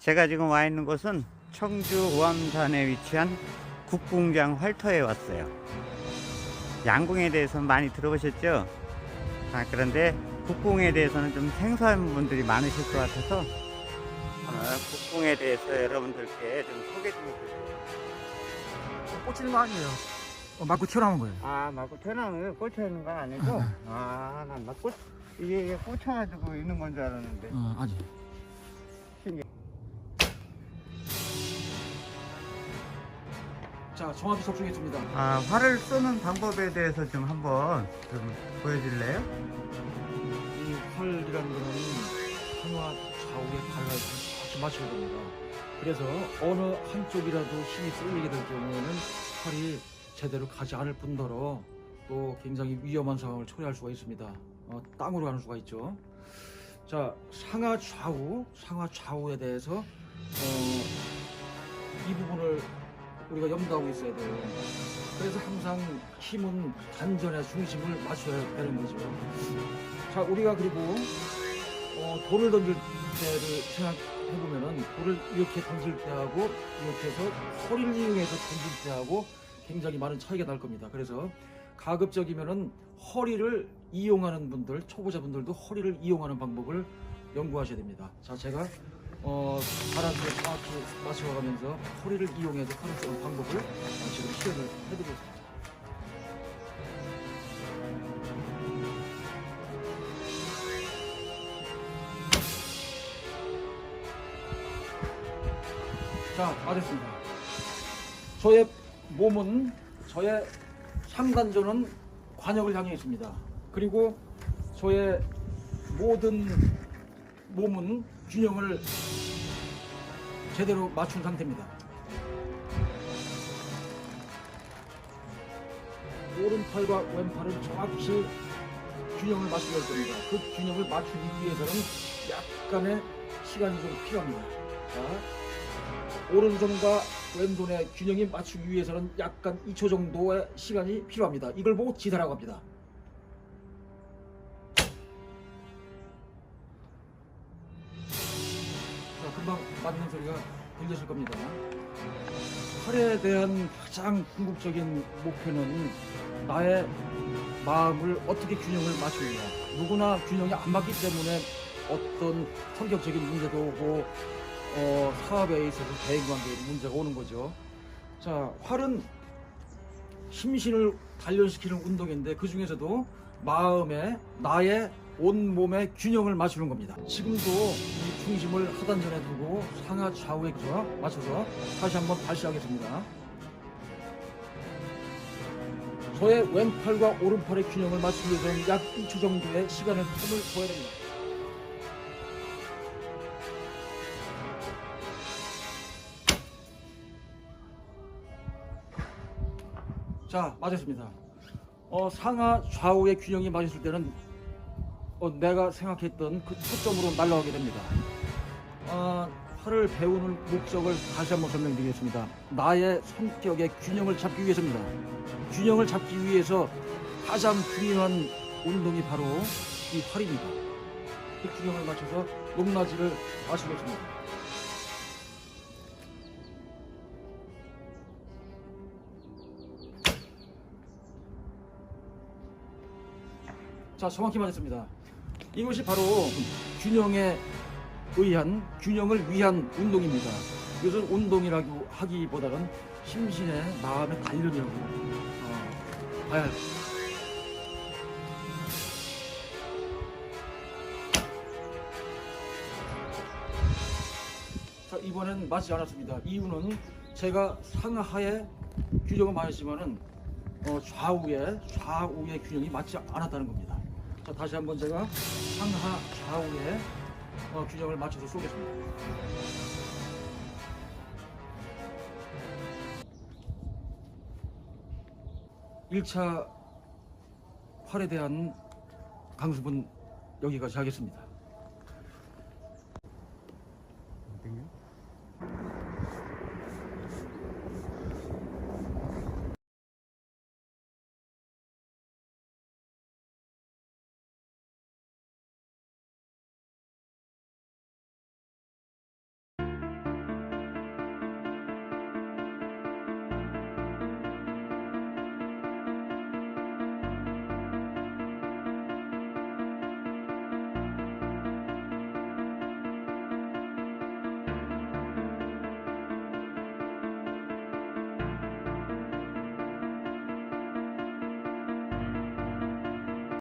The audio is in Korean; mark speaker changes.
Speaker 1: 제가 지금 와 있는 곳은 청주 우암산에 위치한 국궁장 활터에 왔어요. 양궁에 대해서는 많이 들어보셨죠? 아, 그런데 국궁에 대해서는 좀 생소한 분들이 많으실 것 같아서 오늘 국궁에 대해서 여러분들께 좀 소개 좀 해드릴게요.
Speaker 2: 꽂히는 거 아니에요. 어, 맞고 튀어나온 거예요.
Speaker 1: 아, 맞고 태어나면 꽂혀 있는 건 아니고? 아, 난막 꽂, 이게 이게 꽂혀가지고 있는 건 줄 알았는데.
Speaker 2: 어, 아니. 자, 정확히 적중했습니다.
Speaker 1: 아, 활을 쏘는 방법에 대해서 좀 한번 좀 보여줄래요?
Speaker 2: 이 활이라는 거는 하나 좌우에 갈라서 정확히 맞춰야 됩니다. 그래서 어느 한쪽이라도 힘이 쏠리게 될 경우에는 활이 제대로 가지 않을 뿐더러 또 굉장히 위험한 상황을 초래할 수가 있습니다. 어, 땅으로 가는 수가 있죠. 자, 상하 좌우, 상하 좌우에 대해서 어, 이 부분을 우리가 염두하고 있어야 돼요. 그래서 항상 힘은 단전의 중심을 맞춰야 되는 거죠. 자, 우리가 그리고 어, 돌을 던질 때를 생각해 보면은 돌을 이렇게 던질 때하고 이렇게 해서 허리를 이용해서 던질 때하고 굉장히 많은 차이가 날 겁니다. 그래서 가급적이면은 허리를 이용하는 분들, 초보자분들도 허리를 이용하는 방법을 연구하셔야 됩니다. 자, 제가 어, 바람을 정확히 맞춰가면서 허리를 이용해서 활을 쏘는 방법을 어, 지금 시연을 해드리고 있습니다. 자, 맞았습니다. 저의 몸은 저의 상단조는 관역을 향해 있습니다. 그리고 저의 모든 몸은 균형을 제대로 맞춘 상태입니다. 오른팔과 왼팔은 정확히 균형을 맞추려 할 겁니다. 그 균형을 맞추기 위해서는 약간의 시간이 좀 필요합니다. 자, 오른손과 왼손의 균형이 맞추기 위해서는 약간 2초 정도의 시간이 필요합니다. 이걸 보고 지사라고 합니다. 금방 맞는 소리가 들리실 겁니다. 활에 대한 가장 궁극적인 목표는 나의 마음을 어떻게 균형을 맞추느냐. 누구나 균형이 안 맞기 때문에 어떤 성격적인 문제도 오고 어, 사업에 있어서 대인관계에 문제가 오는 거죠. 자, 활은 심신을 단련시키는 운동인데 그 중에서도 마음에 나의 온 몸의 균형을 맞추는 겁니다. 지금도 이 중심을 하단전에 두고 상하 좌우에 맞춰서 다시 한번 발시하겠습니다. 저의 왼팔과 오른팔의 균형을 맞추기 위해서는 약 2초 정도의 시간을 틈을 둬야 됩니다. 자, 맞았습니다. 어, 상하 좌우의 균형이 맞았을 때는 어, 내가 생각했던 그 초점으로 날아가게 됩니다. 어, 활을 배우는 목적을 다시 한번 설명드리겠습니다. 나의 성격의 균형을 잡기 위해서입니다. 균형을 잡기 위해서 가장 중요한 운동이 바로 이 활입니다. 그 균형을 맞춰서 높낮이를 마시겠습니다. 자, 정확히 맞았습니다. 이것이 바로 균형에 의한 균형을 위한 운동입니다. 이것은 운동이라고 하기보다는 심신의 마음의 단련이라고 어, 봐야 합니다. 자, 이번엔 맞지 않았습니다. 이유는 제가 상하에 균형을 맞았지만은 어, 좌우에 좌우의 균형이 맞지 않았다는 겁니다. 자, 다시 한번 제가 상하 좌우의 어, 균형을 맞춰서 쏘겠습니다. 일차 활에 대한 강습은 여기까지 하겠습니다.